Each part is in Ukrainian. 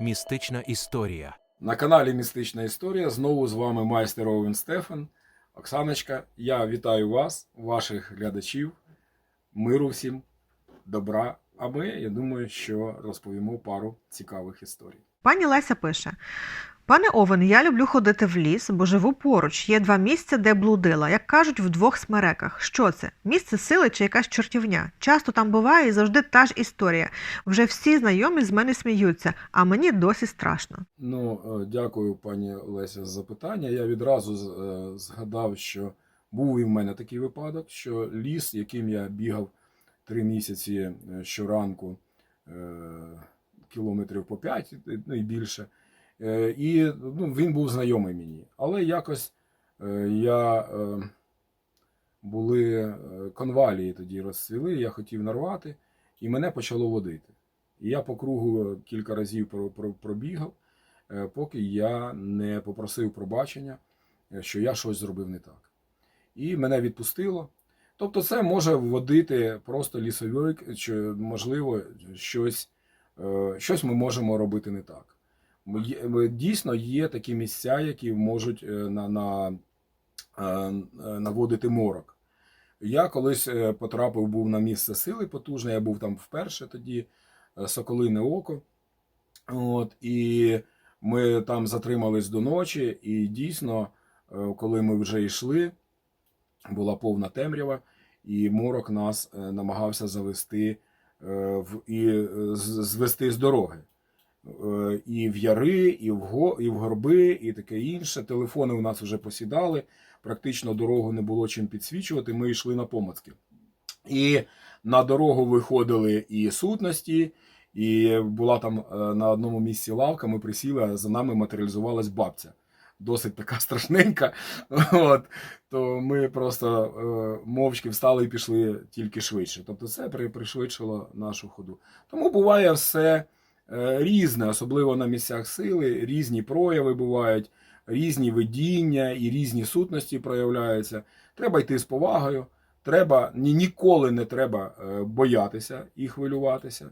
Містична історія. На каналі Містична Історія знову з вами майстер Овен Стефан. Оксаночка, я вітаю вас, ваших глядачів. Миру всім, добра. А ми, я думаю, що розповімо пару цікавих історій. Пані Леся пише: Пане Овен, я люблю ходити в ліс, бо живу поруч. Є два місця, де блудила, як кажуть, в двох смереках. Що це? Місце сили чи якась чортівня? Часто там буває і завжди та ж історія. Вже всі знайомі з мене сміються, а мені досі страшно. Ну, е, дякую, пані Леся, за запитання. Я відразу е, згадав, що був і в мене такий випадок, що ліс, яким я бігав три місяці е, щоранку, кілометрів по п'ять, ну і більше. Е, І ну, він був знайомий мені. Але якось е, я е, були конвалії тоді розцвіли, я хотів нарвати, і мене почало водити. І я по кругу кілька разів про- про- пробігав, поки я не попросив пробачення, що я щось зробив не так. І мене відпустило. Тобто, це може вводити просто лісовик, чи можливо щось, щось ми можемо робити не так. Дійсно є такі місця, які можуть е, на, на, е, е, наводити морок. Я колись потрапив був на місце сили потужне, я був там вперше тоді, Соколине Око. От, і ми там затримались до ночі, і дійсно, коли ми вже йшли, була повна темрява, і морок нас намагався завести в, і звести з дороги. Е, І в яри, і в, го, і в горби, і таке інше. Телефони у нас вже посідали, практично дорогу не було чим підсвічувати. Ми йшли на помацки. І на дорогу виходили і сутності, і була там е, на одному місці лавка, ми присіли, а за нами матеріалізувалась бабця. Досить така страшненька. От, то ми просто е, мовчки встали і пішли тільки швидше. Тобто це при- пришвидшило нашу ходу. Тому буває все різне, особливо на місцях сили, різні прояви бувають, різні видіння і різні сутності проявляються. Треба йти з повагою. Треба ні, ніколи не треба е, боятися і хвилюватися. Е,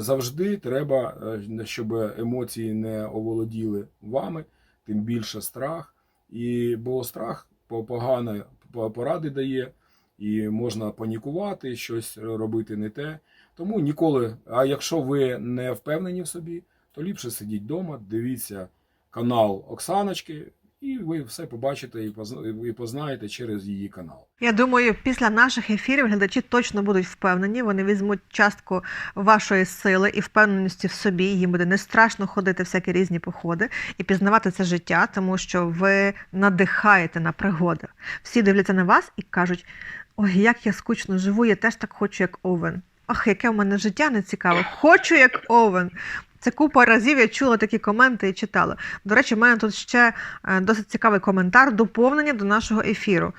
Завжди треба, е, щоб емоції не оволоділи вами, тим більше страх. І бо страх погано поради дає, і можна панікувати, щось робити не те. Тому ніколи. А якщо ви не впевнені в собі, то ліпше сидіть вдома, дивіться канал Оксаночки, і ви все побачите і позна- і познаєте через її канал. Я думаю, після наших ефірів глядачі точно будуть впевнені. Вони візьмуть частку вашої сили і впевненості в собі. Їм буде не страшно ходити всякі різні походи і пізнавати це життя, тому що ви надихаєте на пригоди. Всі дивляться на вас і кажуть: ой, як я скучно живу, я теж так хочу, як Овен. Ах, яке в мене життя нецікаве. Хочу, як Овен. Це купа разів я чула такі коменти і читала. До речі, в мене тут ще е, досить цікавий коментар, доповнення до нашого ефіру.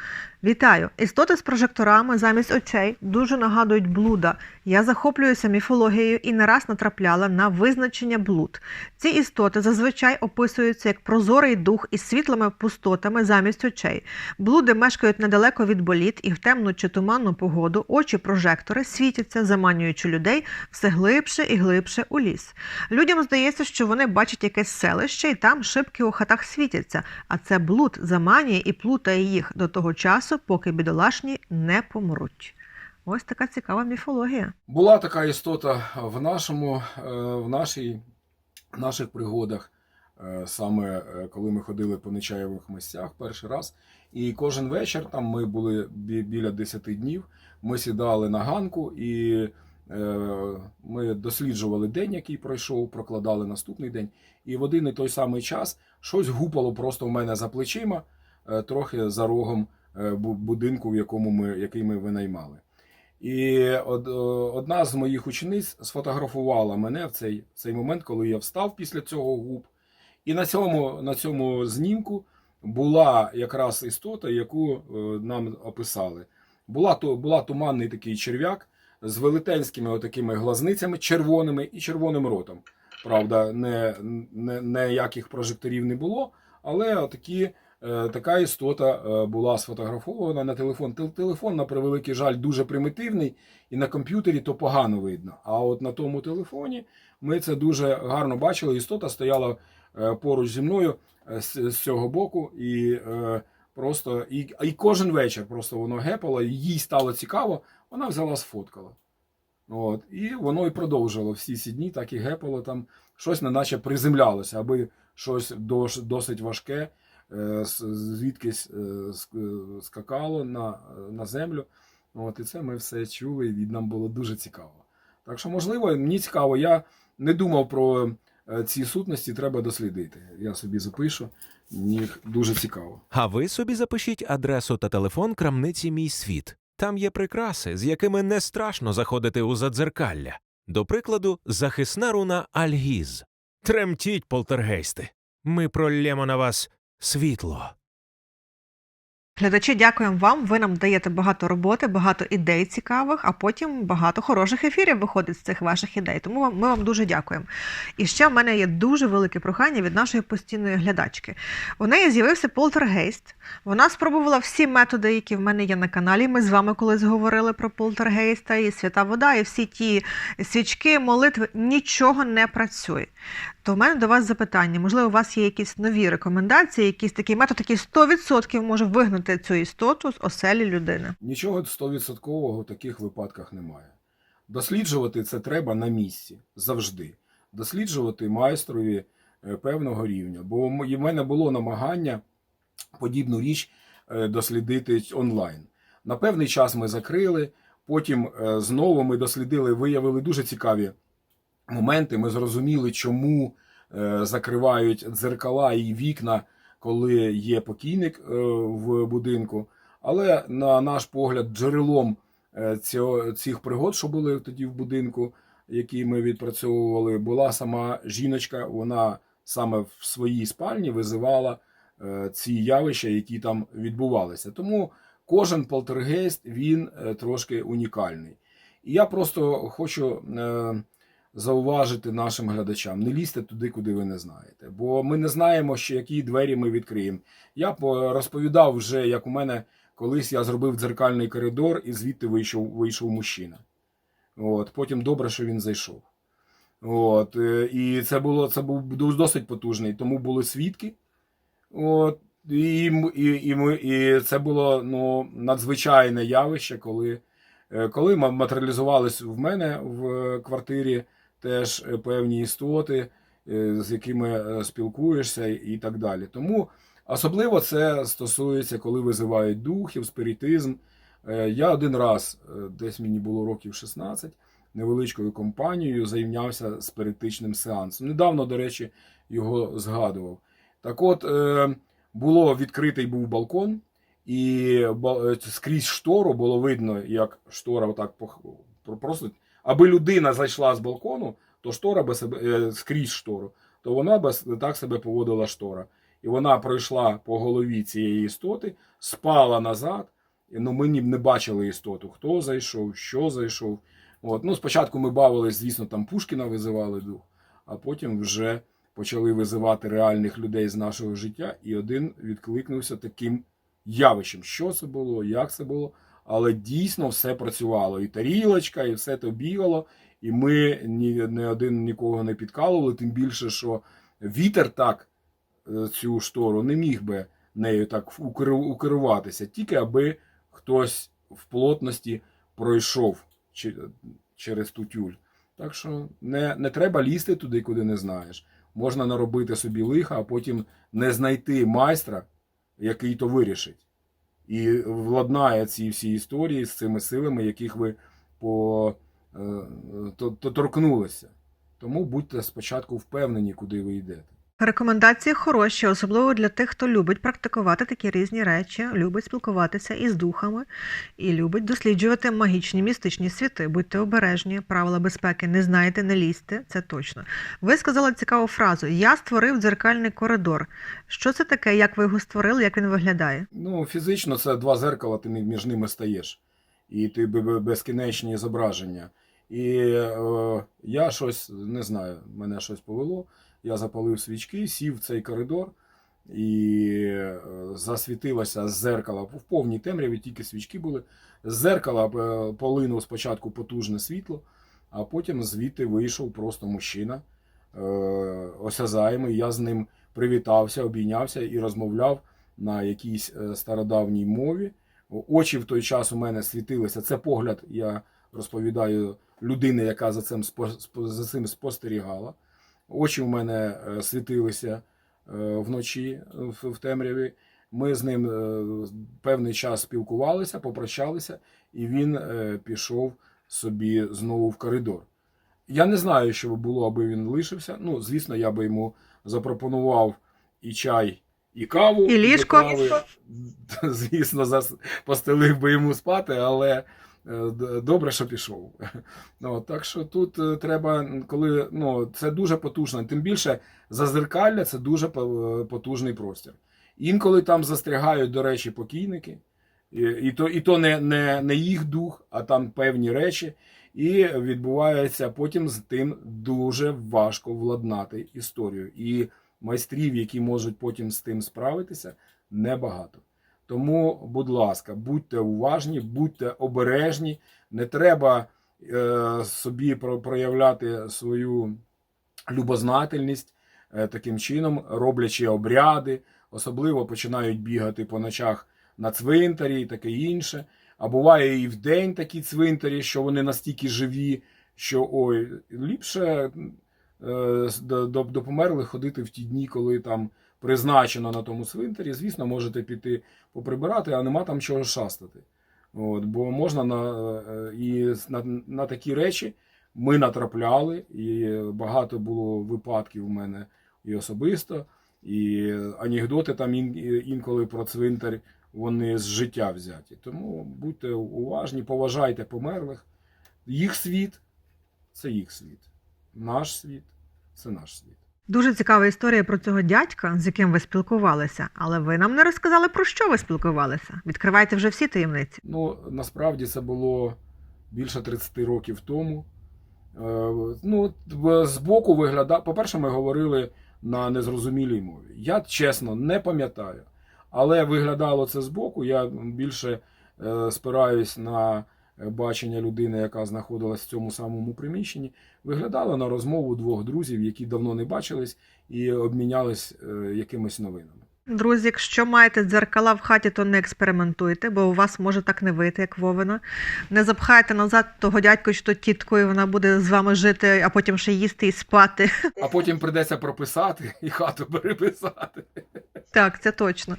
Вітаю! Істоти з прожекторами замість очей дуже нагадують блуда. Я захоплююся міфологією і не раз натрапляла на визначення блуд. Ці істоти зазвичай описуються як прозорий дух із світлими пустотами замість очей. Блуди мешкають недалеко від боліт і в темну чи туманну погоду очі прожектори світяться, заманюючи людей все глибше і глибше у ліс. Людям здається, що вони бачать якесь селище, і там шибки у хатах світяться, а це блуд заманює і плутає їх до того часу, поки бідолашні не помруть. Ось така цікава міфологія. Була така істота в нашому, е, в нашій, наших пригодах, е, саме е, коли ми ходили по нечаєвих місцях перший раз. І кожен вечір, там ми були бі- біля 10 днів, ми сідали на ганку і ми досліджували день, який пройшов, прокладали наступний день. І в один і той самий час щось гупало просто в мене за плечима, трохи за рогом будинку, в якому ми, який ми винаймали. І од, е, одна з моїх учениць сфотографувала мене в цей, цей момент, коли я встав після цього губ. І на цьому, на цьому знімку була якраз істота, яку е, нам описали. Була, була туманний такий черв'як з велетенськими отакими глазницями, червоними і червоним ротом. Правда, не, не, ніяких прожекторів не було, але отакі е, така істота е, була сфотографована на телефон. Телефон, на превеликий жаль, дуже примітивний, і на комп'ютері то погано видно. А от на тому телефоні ми це дуже гарно бачили. Істота стояла е, поруч зі мною е, з, цього боку, і е, просто і, і кожен вечір просто воно гепало, їй стало цікаво, вона взяла сфоткала. От, і воно і продовжило всі ці дні, так і гепало там, щось неначе приземлялося, аби щось досить важке, е, звідкись е, ск- е, скакало на, на землю. От, і це ми все чули, і нам було дуже цікаво. Так що, можливо, мені цікаво, я не думав про е, ці сутності, треба дослідити. Я собі запишу, мені дуже цікаво. А ви собі запишіть адресу та телефон крамниці Мій світ. Там є прикраси, з якими не страшно заходити у задзеркалля. До прикладу, захисна руна Альгіз. Тремтіть, полтергейсти. Ми пролємо на вас світло. Глядачі, дякуємо вам. Ви нам даєте багато роботи, багато ідей цікавих, а потім багато хороших ефірів виходить з цих ваших ідей. Тому ми вам дуже дякуємо. І ще в мене є дуже велике прохання від нашої постійної глядачки. У неї з'явився полтергейст. Вона спробувала всі методи, які в мене є на каналі. Ми з вами колись говорили про полтергейста і свята вода, і всі ті свічки, молитви. Нічого не працює. То в мене до вас запитання. Можливо, у вас є якісь нові рекомендації, якийсь такий метод, який 100% може вигнати цю істоту з оселі людини. Нічого стовідсоткового в таких випадках немає. Досліджувати це треба на місці завжди. Досліджувати майстрові е, певного рівня. Бо в мене було намагання подібну річ е, дослідити онлайн. На певний час ми закрили, потім е, знову ми дослідили, виявили дуже цікаві моменти. Ми зрозуміли, чому е, закривають дзеркала і вікна, коли є покійник е, в будинку. Але на наш погляд, джерелом е, цих пригод, що були тоді в будинку, які ми відпрацьовували, була сама жіночка. Вона саме в своїй спальні визивала ці явища, які там відбувалися. Тому кожен полтергейст він трошки унікальний. І я просто хочу зауважити нашим глядачам: не лізьте туди, куди ви не знаєте. Бо ми не знаємо, що які двері ми відкриємо. Я розповідав вже, як у мене колись я зробив дзеркальний коридор, і звідти вийшов, вийшов мужчина. От, потім добре, що він зайшов. От, е, і це було це був досить потужний, тому були свідки. От, і, і, і, і це було ну, надзвичайне явище, коли, е, коли ма- матеріалізувались в мене в квартирі теж е, певні істоти, е, з якими е, спілкуєшся і так далі. Тому особливо це стосується, коли визивають духів, спіритизм. Я один раз, десь мені було років 16, невеличкою компанією зайнявся спиритичним сеансом. Недавно, до речі, його згадував. Так от, було відкритий був балкон, і скрізь штору було видно, як штора отак просто. Аби людина зайшла з балкону, то штора би себе е, скрізь штору, то вона би так себе поводила штора. І вона пройшла по голові цієї істоти, спала назад. Ну, ми не бачили істоту, хто зайшов, що зайшов. От. Ну, спочатку ми бавились, звісно, там Пушкіна визивали дух, а потім вже почали визивати реальних людей з нашого життя, і один відкликнувся таким явищем. Що це було, як це було. Але дійсно все працювало. І тарілочка, і все то бігало, і ми ні, ні один нікого не підкалували, тим більше, що вітер так е, цю штору не міг би нею так укеру- укеруватися, тільки аби хтось в плотності пройшов через ту тюль. Так що не, не треба лізти туди, куди не знаєш. Можна наробити собі лиха, а потім не знайти майстра, який то вирішить. І владнає ці всі історії з цими силами, яких ви по, е, то торкнулися. Тому будьте спочатку впевнені, куди ви йдете. Рекомендації хороші, особливо для тих, хто любить практикувати такі різні речі, любить спілкуватися із духами і любить досліджувати магічні містичні світи. Будьте обережні, правила безпеки не знаєте, не лізьте, це точно. Ви сказали цікаву фразу: Я створив дзеркальний коридор. Що це таке? Як ви його створили? Як він виглядає? Ну, фізично це два зеркала, ти між ними стаєш. І ти безкінечні зображення. І е, я щось не знаю, мене щось повело. Я запалив свічки, сів в цей коридор. і е, засвітилося з зеркала в повній темряві, тільки свічки були. З зеркала е, полинув спочатку потужне світло, а потім звідти вийшов просто мужчина е, осязаємий. Я з ним привітався, обійнявся і розмовляв на якійсь стародавній мові. Очі в той час у мене світилися. Це погляд, я розповідаю, людини, яка за цим спостерігала. Очі в мене е, світилися е, вночі в, в темряві. Ми з ним е, певний час спілкувалися, попрощалися, і він е, пішов собі знову в коридор. Я не знаю, що було, аби він лишився. Ну, звісно, я би йому запропонував і чай, і каву. І ліжко. Звісно, постелив би йому спати, але е, добре, що пішов. Ну, так що тут е, треба, коли ну, це дуже потужно. Тим більше зазеркалля це дуже потужний простір. Інколи там застрягають, до речі, покійники, і, і то, і то не, не, не їх дух, а там певні речі. І відбувається потім з тим дуже важко владнати історію. І майстрів, які можуть потім з тим справитися, небагато. Тому, будь ласка, будьте уважні, будьте обережні, не треба е, собі про- проявляти свою любознательність е, таким чином, роблячи обряди, особливо починають бігати по ночах на цвинтарі і таке інше. А буває і в день такі цвинтарі, що вони настільки живі, що ой, ліпше е, до, до, до померлих ходити в ті дні, коли там призначено на тому цвинтарі. Звісно, можете піти поприбирати, а нема там чого шастати. От, бо можна на, е, і на, на такі речі ми натрапляли, і багато було випадків у мене і особисто, і анекдоти там ін, інколи про цвинтар вони з життя взяті. Тому будьте уважні, поважайте померлих. Їх світ це їх світ. Наш світ це наш світ. Дуже цікава історія про цього дядька, з яким ви спілкувалися, але ви нам не розказали, про що ви спілкувалися. Відкривайте вже всі таємниці. Ну, насправді це було більше 30 років тому. Е, Ну, от, в- збоку виглядав. По-перше, ми говорили на незрозумілій мові. Я чесно не пам'ятаю. Але виглядало це збоку. Я більше е, спираюсь на бачення людини, яка знаходилась в цьому самому приміщенні. Виглядало на розмову двох друзів, які давно не бачились і обмінялись е, якимись новинами. Друзі, якщо маєте дзеркала в хаті, то не експериментуйте, бо у вас може так не вийти, як Вовина. Не запхайте назад того дядьку чи то тітку, і вона буде з вами жити, а потім ще їсти і спати. А потім прийдеться прописати і хату переписати. Так, це точно.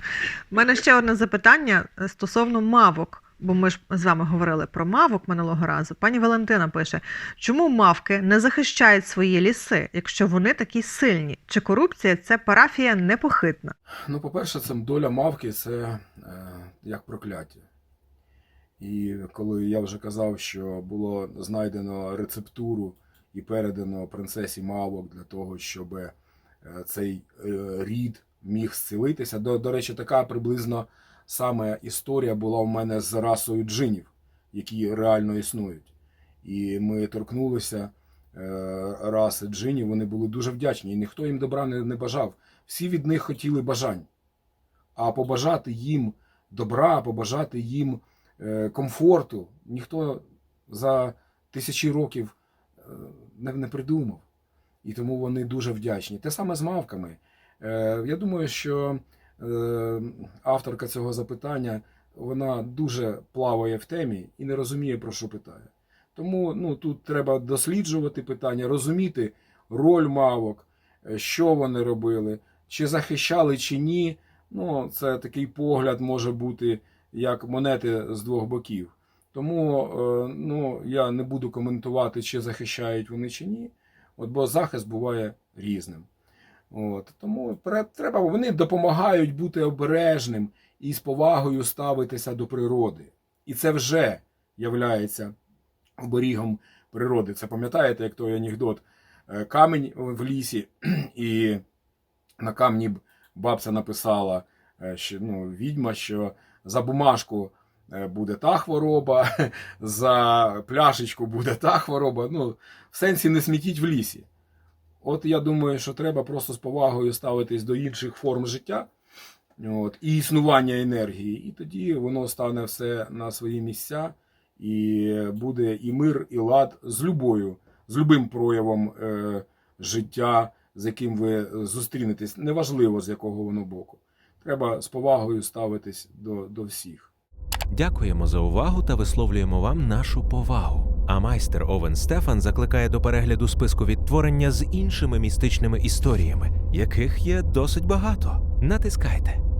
У мене ще одне запитання е, стосовно мавок. Бо ми ж з вами говорили про мавок минулого разу. Пані Валентина пише: чому мавки не захищають свої ліси, якщо вони такі сильні? Чи корупція це парафія непохитна? Ну, по-перше, це доля мавки це е, як прокляття. І коли я вже казав, що було знайдено рецептуру і передано принцесі мавок для того, щоб е, цей е, рід міг зцілитися. До, до речі, така приблизно саме історія була у мене з расою джинів, які реально існують. І ми торкнулися е, раси джинів, вони були дуже вдячні, і ніхто їм добра не, бажав. Всі від них хотіли бажань. А побажати їм добра, побажати їм е, комфорту ніхто за тисячі років е, не, придумав. І тому вони дуже вдячні. Те саме з мавками. Я думаю, що авторка цього запитання вона дуже плаває в темі і не розуміє, про що питає. Тому ну, тут треба досліджувати питання, розуміти роль мавок, е, що вони робили, чи захищали, чи ні. Ну, це такий погляд може бути як монети з двох боків. Тому е, ну, я не буду коментувати, чи захищають вони чи ні. От, бо захист буває різним. От, тому треба, вони допомагають бути обережним і з повагою ставитися до природи. І це вже являється оберігом природи. Це пам'ятаєте, як той анекдот? Е, Камінь в лісі, і на камні бабця написала, е, що ну, відьма, що за бумажку е, буде та хвороба, за пляшечку буде та хвороба. Ну, в сенсі не смітіть в лісі. От я думаю, що треба просто з повагою ставитись до інших форм життя от, і існування енергії. І тоді воно стане все на свої місця, і буде і мир, і лад з любою, з любим проявом е, життя, з яким ви зустрінетесь, неважливо з якого воно боку. Треба з повагою ставитись до, до всіх. Дякуємо за увагу та висловлюємо вам нашу повагу. А майстер Овен Стефан закликає до перегляду списку відтворення з іншими містичними історіями, яких є досить багато. Натискайте.